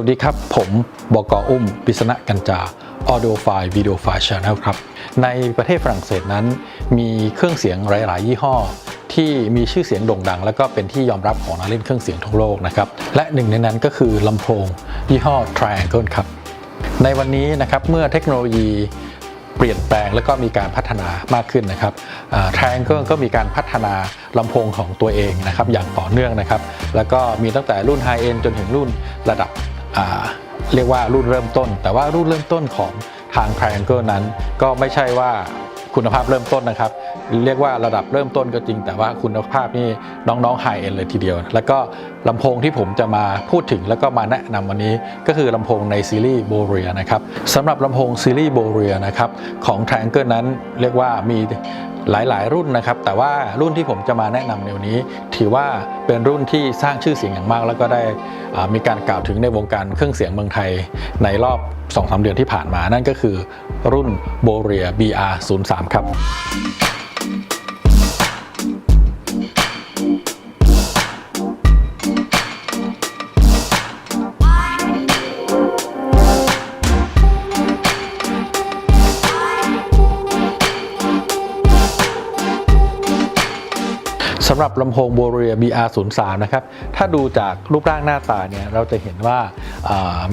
วัสดีครับ ผมบกอุ้มปิศณกัญจา Audio File Video File Channel ครับในประเทศฝรั่งเศสนั้น มีเครื่องเสียงหลาย ๆ ยี่ห้อ ที่มีชื่อเสียงโด่งดัง และก็เป็นที่ยอมรับของนักเล่นเครื่องเสียงทั่วโลกนะครับและหนึ่งในนั้นก็คือลำโพง ยี่ห้อ Triangle ครับในวันนี้นะครับเมื่อเทคโนโลยีเปลี่ยนแปลงแล้วก็มีการพัฒนามากขึ้นนะครับทางก็ก็มีการพัฒนาลำโพงของตัวเองนะครับอย่างต่อเนื่องนะครับ แล้วก็มีตั้งแต่รุ่นไฮเอ็นจนถึงรุ่นระดับ เรียกว่ารุ่นเริ่มต้น แต่ว่ารุ่นเริ่มต้นของทาง Triangle นั้น ก็ไม่ใช่ว่าคุณภาพเริ่มต้นนะครับ เรียกว่าระดับเริ่มต้นก็จริง แต่ว่าคุณภาพนี่น้องๆไฮเอ็นเลยทีเดียว แล้วก็ลำโพงที่ผมจะมาพูดถึงแล้วก็มาแนะนำวันนี้ ก็คือลำโพงในซีรีส์โบเรียนะครับสำหรับลำโพงซีรีส์โบเรียนะครับของ Triangle นั้นเรียกว่ามี หลายๆ รุ่นนะครับ แต่ว่ารุ่นที่ผมจะมาแนะนำในวันนี้ ถือว่าเป็นรุ่นที่สร้างชื่อเสียงอย่างมาก แล้วก็ได้มีการกล่าวถึงในวงการเครื่องเสียงเมืองไทยในรอบ2-3เดือนที่ผ่านมานั่นก็คือรุ่น b o r e a BR03 ครับ สำหรับลำโพง b o r e a BR03 นะครับ ถ้าดูจากรูปร่างหน้าตาเนี่ยเราจะเห็นว่า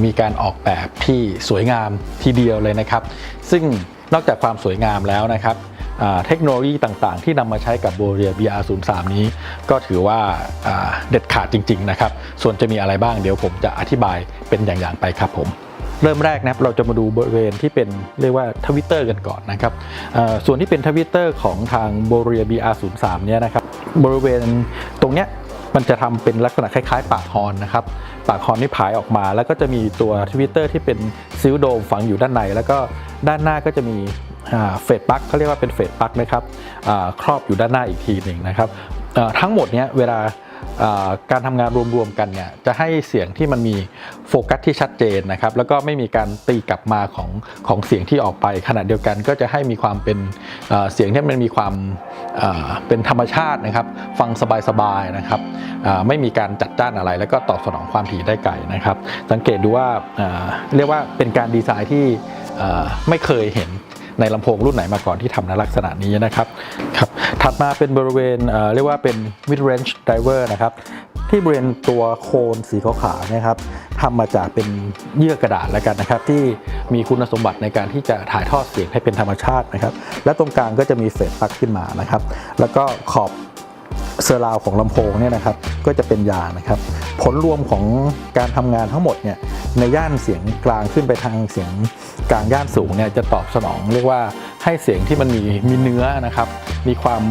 มีการออกแบบที่สวยงามทีเดียวเลยนะครับ ซึ่งนอกจากความสวยงามแล้วนะครับเทคโนโลยีต่างๆ ที่นำมาใช้กับ b o r e a BR03 นี้ ก็ถือว่าเด็ดขาดจริง ๆ นะครับ ส่วนจะมีอะไรบ้างเดี๋ยวผมจะอธิบายเป็นอย่าง ๆ ไปครับผม เริ่มแรกนะครับเราจะมาดูบริเวณที่เป็นเรียกว่าทวิตเตอร์กันก่อนนะครับส่วนที่เป็นทวิตเตอร์ของทาง b o r e a BR03 เนี่ยนะครับบริเวณตรงเนี้ยมันจะทำเป็นลักษณะคล้ายๆ ปากฮอนนะครับ ปากฮอนนี่ผายออกมา แล้วก็จะมีตัวทวิตเตอร์ที่เป็นซิลโดมฝังอยู่ด้านใน แล้วก็ด้านหน้าก็จะมีเฟดปลั๊กเขาเรียกว่าเป็นเฟดปลั๊กนะครับครอบอยู่ด้านหน้าอีกทีหนึ่งนะครับทั้งหมดเนี้ยเวลา การทำงานรวมๆกันเนี่ยจะให้เสียงที่มันมีโฟกัสที่ชัดเจนนะครับแล้วก็ไม่มีการตีกลับมาของของเสียงที่ออกไป ขณะเดียวกันก็จะให้มีความเป็นเสียงที่มันมีความเป็นธรรมชาตินะครับ ฟังสบายๆนะครับไม่มีการจัดจ้านอะไร แล้วก็ตอบสนองความถี่ได้ไกลนะครับ สังเกตดูว่าเรียกว่าเป็นการดีไซน์ที่ไม่เคยเห็นในลำโพงรุ่นไหนมาก่อนที่ทำในลักษณะนี้นะครับครับ ถัดมาเป็นบริเวณเรียกว่าเป็น mid range driver นะครับ ที่บริเวณตัวโคนสีขาวๆนะครับทำมาจากเป็นเยื่อกระดาษแล้วกันนะครับ ที่มีคุณสมบัติในการที่จะถ่ายทอดเสียงให้เป็นธรรมชาตินะครับ และตรงกลางก็จะมีเฟสปลั๊กขึ้นมานะครับ แล้วก็ขอบเซอร์ราวของลำโพงเนี่ยนะครับ ก็จะเป็นยางนะครับ ผลรวมของการทำงานทั้งหมดเนี่ยในย่านเสียงกลางขึ้นไปทางเสียงกลางย่านสูงเนี่ยจะตอบสนอง เรียกว่าให้เสียงที่มันมีมีเนื้อนะครับ มีความ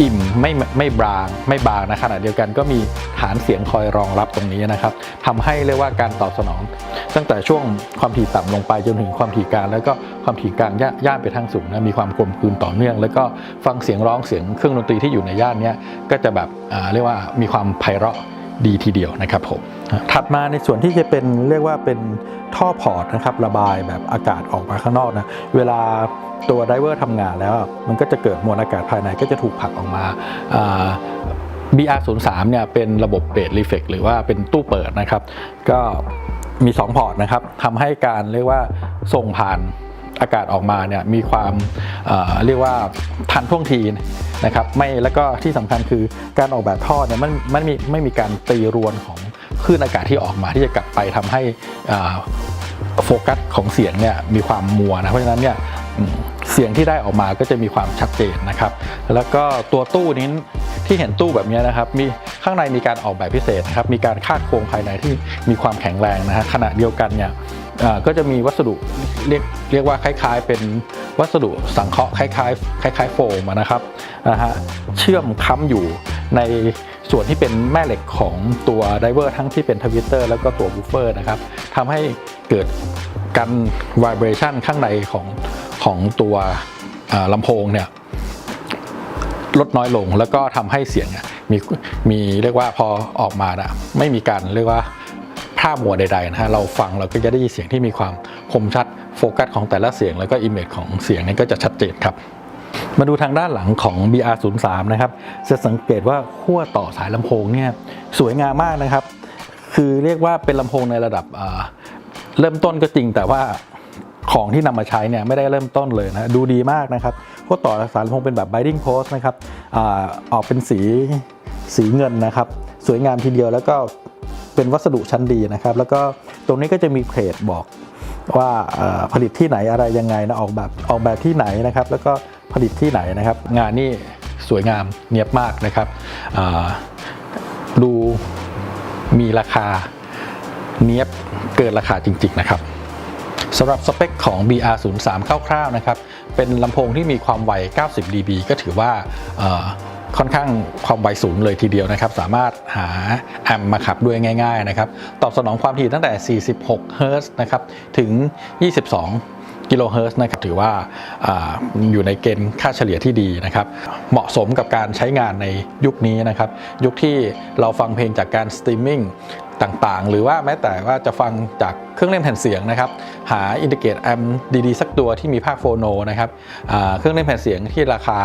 อิ่มไม่ไม่บางไม่บางนะขณะเดียวกันก็มีฐานเสียงคอยรองรับตรงนี้นะครับทำให้เรียกว่าการตอบสนอง ตั้งแต่ช่วงความถี่ต่ำลงไปจนถึงความถี่กลางแล้วก็ความถี่กลางย่าย่านไปทางสูงนะมีความกลมกลืนต่อเนื่อง แล้วก็ฟังเสียงร้องเสียงเครื่องดนตรีที่อยู่ในย่านนี้ก็จะแบบอ่าเรียกว่ามีความไพเราะ ดีทีเดียวนะครับผมถัดมาในส่วนที่จะเป็นเรียกว่าเป็นท่อพอร์ตนะครับระบายแบบอากาศออกมาข้างนอกนะเวลาตัวไดเวอร์ทำงานแล้ว มันก็จะเกิดมวลอากาศภายในก็จะถูกผลักออกมา BR03 เนี่ยเป็นระบบเบสรีเฟกหรือว่าเป็นตู้เปิดนะครับ ก็มี 2 พอร์ตนะครับทำให้การเรียกว่าส่งผ่านอากาศออกมาเนี่ยมีความเอ่อเรียกว่าทันท่วงที นะครับไม่แล้วก็ที่สำคัญคือการออกแบบท่อเนี่ยมันมันมีไม่มีการตีรวนของคลื่นอากาศที่ออกมาที่จะกลับไปทำให้โฟกัสของเสียงเนี่ยมีความมัวนะเพราะฉะนั้นเนี่ยเสียงที่ได้ออกมาก็จะมีความชัดเจนนะครับ แล้วก็ตัวตู้นี้ที่เห็นตู้แบบนี้นะครับ มีข้างในมีการออกแบบพิเศษนะครับ มีการคาดโครงภายในที่มีความแข็งแรงนะฮะขณะเดียวกันเนี่ยก็จะมีวัสดุเรียกเรียกว่าคล้ายๆเป็น วัสดุสังเคราะห์คล้ายๆคล้ายๆโฟมนะครับนะฮะเชื่อมค้ำอยู่ในส่วนที่เป็นแม่เหล็กของตัวไดเวอร์ทั้งที่เป็นทวิตเตอร์แล้วก็ตัวบูฟเฟอร์นะครับทำให้เกิดการ vibration ข้างในของของตัวลำโพงเนี่ยลดน้อยลงแล้วก็ทำให้เสียงมีมีเรียกว่าพอออกมานะไม่มีการเรียกว่าภาพมัวใดๆนะฮะเราฟังเราก็จะได้ยินเสียงที่มีความคมชัด โฟกัสของแต่ละเสียงแล้วก็อิมเมจของเสียงนี่ก็จะชัดเจนครับ มาดูทางด้านหลังของ BR03 นะครับ จะสังเกตว่าขั้วต่อสายลำโพงเนี่ยสวยงามมากนะครับ คือเรียกว่าเป็นลำโพงในระดับเริ่มต้นก็จริงแต่ว่าของที่นำมาใช้เนี่ยไม่ได้เริ่มต้นเลยนะดูดีมากนะครับพวกต่อสารลำโพงเป็นแบบ binding post นะครับอออกเป็นสีสีเงินนะครับ สวยงามทีเดียวแล้วก็เป็นวัสดุชั้นดีนะครับ แล้วก็ตรงนี้ก็จะมีเพจบอก ว่าผลิตที่ไหนอะไรยังไงนะออกแบบออกแบบที่ไหนนะครับ แล้วก็ผลิตที่ไหนนะครับ งานนี่สวยงามเนียบมากนะครับดูมีราคาเนียบเกินราคาจริง ๆ นะครับสำหรับสเปคของ BR03 คร่าวๆนะครับ เป็นลำโพงที่มีความไว 90 dB ก็ถือว่า ค่อนข้างความไวสูงเลยทีเดียวนะครับ สามารถหาแอมป์มาขับด้วยง่ายๆนะครับ ตอบสนองความถี่ตั้งแต่ 46 เฮิรตซ์นะครับ ถึง 22 กิโลเฮิรตซ์นะครับ ถือว่าอาอยู่ในเกณฑ์ค่าเฉลี่ยที่ดีนะครับ เหมาะสมกับการใช้งานในยุคนี้นะครับ ยุคที่เราฟังเพลงจากการสตรีมมิ่ง ต่างๆ หรือว่าแม้แต่ว่าจะฟังจากเครื่องเล่นแผ่นเสียงนะครับ หาอินดิเกตแอมดีๆ สักตัวที่มีภาคโฟโนนะครับเครื่องเล่นแผ่นเสียงที่ราคา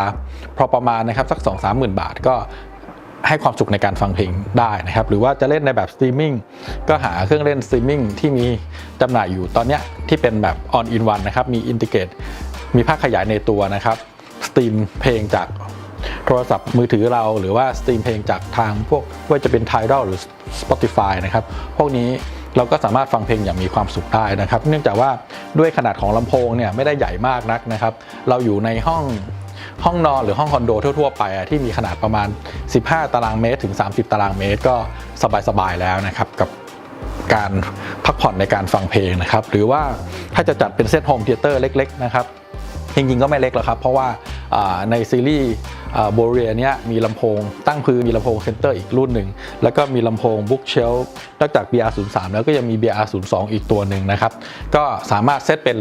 พอประมาณนะครับสัก 2 3 0 0 0 0บาทก็ให้ความสุขในการฟังเพลงได้นะครับ หรือว่าจะเล่นในแบบสตรีมมิ่งก็หาเครื่องเล่นสตรีมมิ่งที่มีจำหน่ายอยู่ตอนนี้ที่เป็นแบบออนอินวันนะครับ มีอินดิเกตมีภาคขยายในตัวนะครับสตรีมเพลงจาก โทรศัพท์มือถือเราหรือว่าสตรีมเพลงจากทางพวกว่าจะเป็น Tidal หรือ Spotify นะครับ พวกนี้เราก็สามารถฟังเพลงอย่างมีความสุขได้นะครับ เนื่องจากว่าด้วยขนาดของลำโพงเนี่ยไม่ได้ใหญ่มากนักนะครับ เราอยู่ในห้องห้องนอนหรือห้องคอนโดทั่วๆไปอะที่มีขนาดประมาณ 15 ตารางเมตรถึง 30 ตารางเมตร ก็สบายๆแล้วนะครับกับการพักผ่อนในการฟังเพลงนะครับ หรือว่าถ้าจะจัดเป็นเซตโฮมเทเตอร์เล็ก ๆ นะครับ จริงๆก็ไม่เล็กหรอกครับ เพราะว่าอ่าในซีรีส์ โบเรียเนี้ยมีลำโพงตั้งพื้นมีลำโพงเซนเตอร์อีกรุ่นหนึ่ง แล้วก็มีลำโพงบุ๊กเชลนอกจาก BR03 แล้วก็ยังมี BR02 อีกตัวหนึ่งนะครับ ก็สามารถเซตเป็น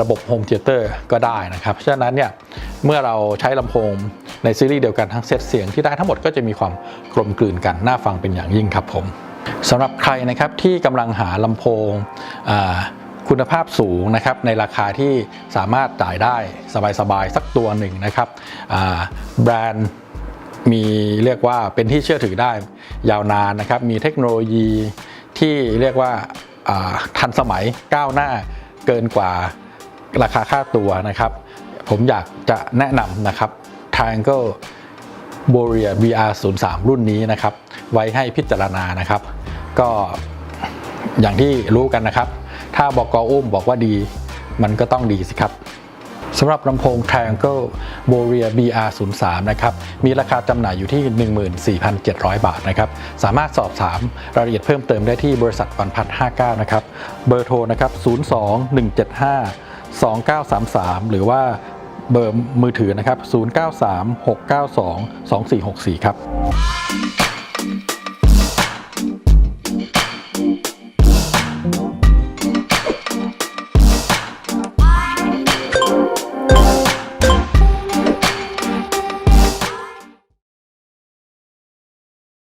ระบบโฮมเทเตอร์ก็ได้นะครับ ฉะนั้นเนี่ยเมื่อเราใช้ลำโพงในซีรีส์เดียวกันทั้งเซตเสียงที่ได้ทั้งหมดก็จะมีความกลมกลืนกัน น่าฟังเป็นอย่างยิ่งครับผมสำหรับใครนะครับที่กำลังหาลำโพงอ่า คุณภาพสูงนะครับในราคาที่สามารถจ่ายได้สบายๆสักตัวหนึ่งนะครับแบรนด์มีเรียกว่าเป็นที่เชื่อถือได้ยาวนานนะครับ มีเทคโนโลยีที่เรียกว่าอ่าทันสมัยก้าวหน้าเกินกว่าราคาค่าตัวนะครับ ผมอยากจะแนะนำนะครับ Triangle b o r e a VR03 รุ่นนี้นะครับ ไว้ให้พิจารณานะครับ ก็อย่างที่รู้กันนะครับ ถ้าบอกกอุ้มบอกว่าดี มันก็ต้องดีสิครับสำหรับลำโพง Triangle b o r e a BR03 นะครับ มีราคาจำหน่ายอยู่ที่ 14,700 บาทนะครับ สามารถสอบถามรายละเอียดเพิ่มเติมได้ที่บริษัทปันพัฒ59 นะครับ เบอร์โทรนะครับ 02-175-2933 หรือว่าเบอร์มือถือนะครับ 0936922464 ครับ